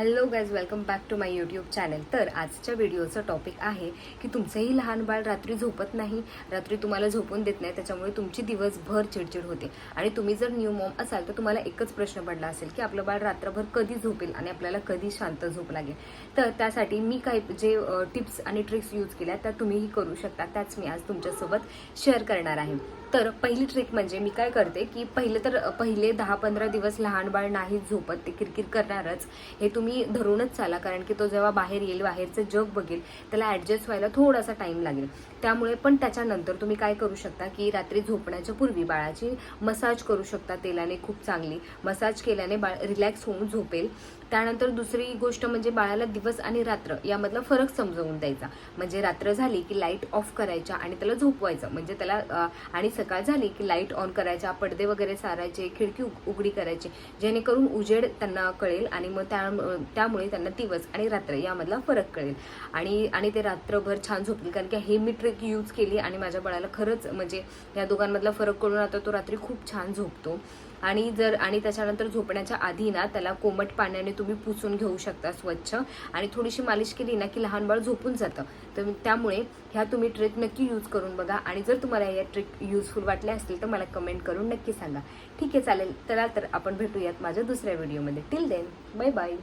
Hello guys welcome back to my YouTube channel तर आजच्या व्हिडिओचं topic आहे की तुमचंही लहान बाळ रात्री झोपत नाही रात्री तुम्हाला झोपून देत नाही त्याच्यामुळे तुमची दिवसभर चिडचिड होते. आणि तुम्ही जर न्यू मॉम असाल तर तुम्हाला एकच प्रश्न पडला असेल की आपलं बाळ रात्रभर कधी झोपेल आणि आपल्याला कधी शांत झोप लागेल? तर त्यासाठी मी काही जे टिप्स आणि ट्रिक्स यूज केल्या त्या तुम्हीही करू शकता. त्याच मी आज तुमच्यासोबत शेअर करणार आहे. तर पहिली ट्रिक म्हणजे मी काय करते की पहिले तर पहिले दहा पंधरा दिवस लहान बाळ नाही झोपत ते किरकिर करणारच. हे तुम्ही धरूनच चाला कारण की तो जेव्हा बाहेर येईल बाहेरचं जग बघेल त्याला ॲडजस्ट व्हायला थोडासा टाइम लागेल. त्यामुळे पण त्याच्यानंतर तुम्ही काय करू शकता की रात्री झोपण्याच्या पूर्वी बाळाची मसाज करू शकता तेलाने खूप चांगली. मसाज केल्याने बाळ रिलॅक्स होऊन झोपेल. त्यानंतर दुसरी गोष्ट म्हणजे बाळाला दिवस आणि रात्र यामधला फरक समजवून द्यायचा. म्हणजे रात्र झाली की लाइट ऑफ करायच्या आणि त्याला झोपवायचं. म्हणजे त्याला आणि सकाळ झाली की लाइट ऑन करायच्या पडदे वगैरे सारायचे खिडकी उघडी करायची. जेणेकरून उजेड त्यांना कळेल आणि मग त्या त्यामुळे त्यांना दिवस आणि रात्र यामधला फरक कळेल. आणि आणि ते रात्रभर छान झोपतील. कारण की हे मी ट्रिक यूज केली आणि माझ्या बाळाला खरंच म्हणजे या दोघांमधला फरक कळून आता तो रात्री खूप छान झोपतो. आणि जर आणि त्याच्यानंतर झोपण्याच्या आधी ना त्याला कोमट पाण्याने तुम्ही पुसून घेऊ शकता स्वच्छ आणि थोडीशी मालिश केली ना की लहान बाळ झोपून जातं. तर त्यामुळे ह्या तुम्ही ट्रिक नक्की यूज करून बघा. आणि जर तुम्हाला या ट्रिक युजफुल वाटल्या असतील तर मला कमेंट करून नक्की सांगा. ठीक आहे चालेल. चला तर आपण भेटूयात माझ्या दुसऱ्या व्हिडिओमध्ये टिल देन बाय बाय